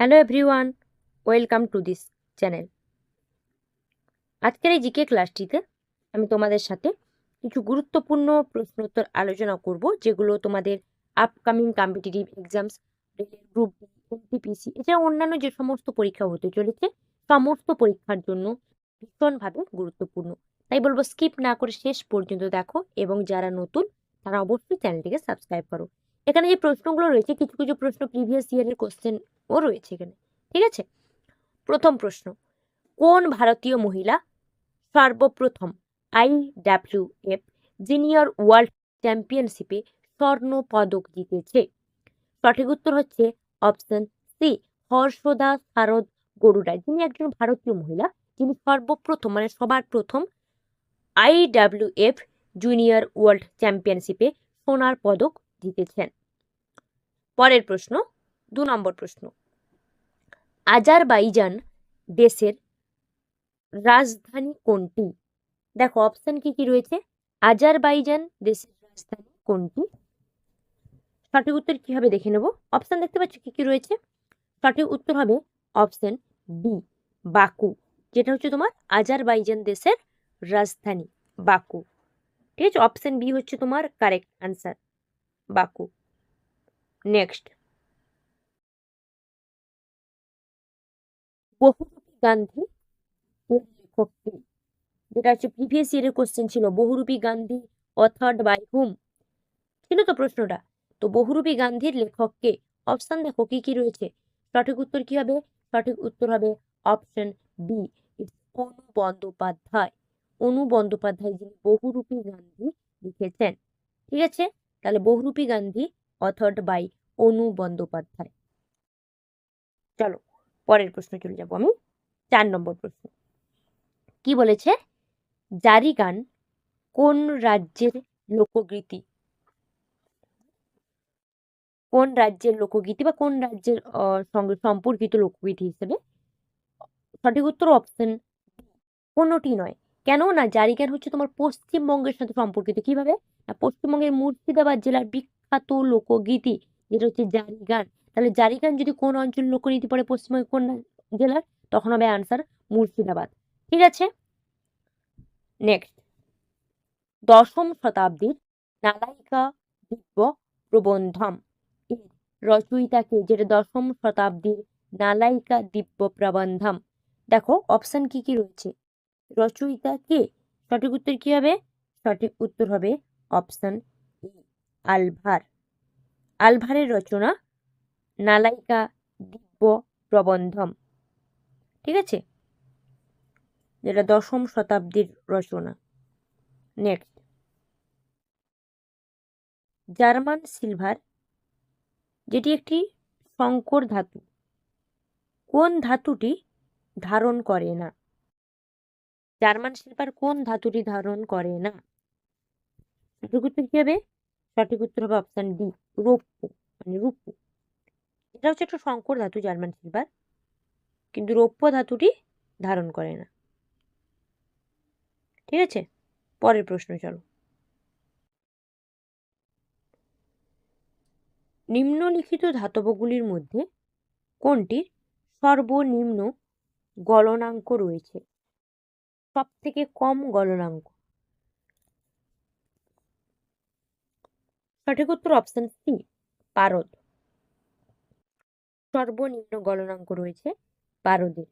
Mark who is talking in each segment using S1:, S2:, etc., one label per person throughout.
S1: Hello everyone welcome to this channel আজকের এই GK ক্লাসটিতে আমি তোমাদের সাথে কিছু গুরুত্বপূর্ণ প্রশ্নোত্তর আলোচনা করব, যেগুলো তোমাদের upcoming competitive exams group NTPC এছাড়া অন্যান্য যে সমস্ত পরীক্ষা হতে চলেছে, সমস্ত পরীক্ষার জন্য ভীষণভাবে গুরুত্বপূর্ণ। তাই বলব স্কিপ না করে শেষ পর্যন্ত দেখো এবং যারা নতুন তারা অবশ্যই চ্যানেলটিকে সাবস্ক্রাইব করো। এখানে যে প্রশ্নগুলো রয়েছে, কিছু কিছু প্রশ্ন প্রিভিয়াস ইয়ারের কোশ্চেনও রয়েছে এখানে, ঠিক আছে? প্রথম প্রশ্ন, কোন ভারতীয় মহিলা সর্বপ্রথম I W F junior world চ্যাম্পিয়নশিপে স্বর্ণ পদক জিতেছে? সঠিক উত্তর হচ্ছে অপশন সি হর্ষদা শারদ গরুড়া যিনি একজন ভারতীয় মহিলা, যিনি সর্বপ্রথম মানে সবার প্রথম I W F junior world চ্যাম্পিয়নশিপে সোনার পদক জিতেছেন পরের প্রশ্ন, দু নম্বর প্রশ্ন। আজারবাইজান দেশের রাজধানী কোনটি? দেখো অপশন কি কি রয়েছে? আজারবাইজান দেশের রাজধানী কোনটি? সঠিক উত্তর কি হবে দেখে নেব? অপশন দেখতে পাচ্ছ কি কি রয়েছে? সঠিক উত্তর হবে অপশন বি বাকু, যেটা হচ্ছে তোমার আজারবাইজান দেশের রাজধানী, বাকু। ঠিক আছে অপশন বি হচ্ছে তোমার correct answer Baku. Next. Bahurupi Gandhi লেখক যেটা হচ্ছে প্রিভিয়াস ইয়ারের কোশ্চেন ছিল, বহুরূপী গান্ধী অথার্ড বাই হুম ছিল তো প্রশ্নটা। তো বহুরূপী গান্ধীর লেখক কে? অপশন দেখো, কি কি রয়েছে? সঠিক উত্তর কি হবে? সঠিক উত্তর হবে অপশন বি অনু বন্দ্যোপাধ্যায়। অনু বন্দ্যোপাধ্যায় যিনি বহুরূপী গান্ধী লিখেছেন। ঠিক আছে? তাহলে বহুরূপী গান্ধী, অথর্ড বাই অনু বন্দ্যোপাধ্যায়। চলো, পরের প্রশ্ন চলে যাব আমি। চার নম্বর প্রশ্ন। কি বলেছে? জারি গান কোন রাজ্যের লোকগীতি? কোন রাজ্যের লোকগীতি বা কোন রাজ্যের সঙ্গে সম্পর্কিত লোকগীতি হিসেবে? সঠিক উত্তর অপশন কোনোটি নয়। কেন না জারি গান হচ্ছে তোমার পশ্চিমবঙ্গের সাথে সম্পর্কিত? কীভাবে? না, পশ্চিমবঙ্গের মুর্শিদাবাদ জেলার বিখ্যাত লোকগীতি, যেটা হচ্ছে জারি গান তাহলে জারি গান যদি কোন অঞ্চল লোকনীতি পড়ে পশ্চিমবঙ্গের কোন জেলার, তখন হবে আনসার মুর্শিদাবাদ। ঠিক আছে? নেক্সট দশম শতাব্দীর নালাইকা দিব্য প্রবন্ধম। এর রচয়িতাকে, যেটা দশম শতাব্দীর নালাইকা দিব্য প্রবন্ধম। দেখো অপশন কি কি রয়েছে? রচয়িতা কে? সঠিক উত্তর কি হবে? সঠিক উত্তর হবে অপশন ই আলভার। আলভারের রচনা নালাইকা দিব্য প্রবন্ধম। ঠিক আছে? যেটা দশম শতাব্দীর রচনা। নেক্সট জার্মান সিলভার, যেটি একটি সংকর ধাতু। কোন ধাতুটি ধারণ করে না? জার্মান সিলভার কোন ধাতুটি ধারণ করে না? সঠিক উত্তর কি হবে? সঠিক উত্তর হবে অপশন ডি রৌপ্য মানে রূপ্য। এটা হচ্ছে একটা শঙ্কর ধাতু জার্মান সিলভার কিন্তু রৌপ্য ধাতুটি ধারণ করে না। ঠিক আছে? পরের প্রশ্ন, চলো। নিম্নলিখিত ধাতবগুলির মধ্যে কোনটির সর্বনিম্ন গলনাঙ্ক রয়েছে? সব থেকে কম গলনাঙ্ক? সঠিক উত্তর অপশন সি পারদ। সর্বনিম্ন গলনাঙ্ক রয়েছে পারদের।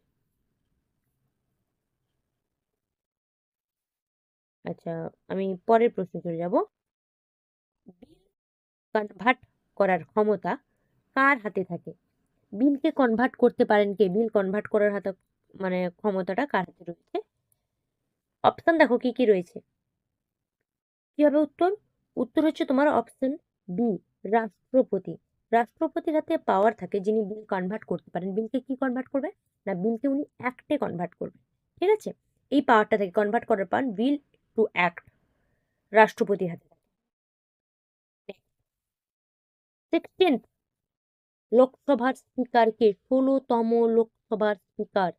S1: আচ্ছা আমি পরের প্রশ্নে চলে যাব। বিল কনভার্ট করার ক্ষমতা কার হাতে থাকে? বিলকে কনভার্ট করতে পারেন কে? বিল কনভার্ট করার হাতে মানে ক্ষমতাটা কার হাতে রয়েছে? অপশন দেখো কি কি রয়েছে। কি হবে উত্তর? উত্তর হচ্ছে তোমার অপশন বি রাষ্ট্রপতি। রাষ্ট্রপতির হাতে পাওয়ার থাকে যিনি বিল কনভার্ট করতে পারেন। বিলকে কি কনভার্ট করবে? না বিলকে উনি অ্যাক্টে কনভার্ট করবে। ঠিক আছে? এই পাওয়ারটা থেকে কনভার্ট করার পান বিল টু অ্যাক্ট রাষ্ট্রপতির হাতে থাকে। সিক্সটিন্থ লোকসভার স্পিকার কে, ষোলোতম লোকসভার স্পিকার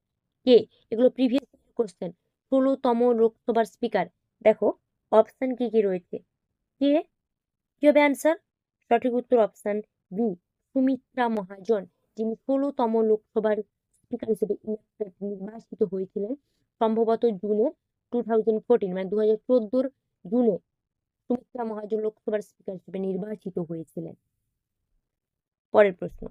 S1: কে, এগুলো প্রিভিয়াস কোশ্চেন ষোলোতম লোকসভার স্পিকার। দেখো অপশন কি কি রয়েছে? কে? কি হবে অ্যান্সার সঠিক উত্তর অপশন বি সুমিত্রা মহাজন, যিনি ষোলোতম লোকসভার স্পিকার হিসেবে নির্বাচিত হয়েছিলেন সম্ভবত জুনে টু থাউজেন্ড ফোরটিন মানে দু হাজার চোদ্দোর জুনে সুমিত্রা মহাজন লোকসভার স্পিকার হিসেবে নির্বাচিত হয়েছিলেন। পরের প্রশ্ন।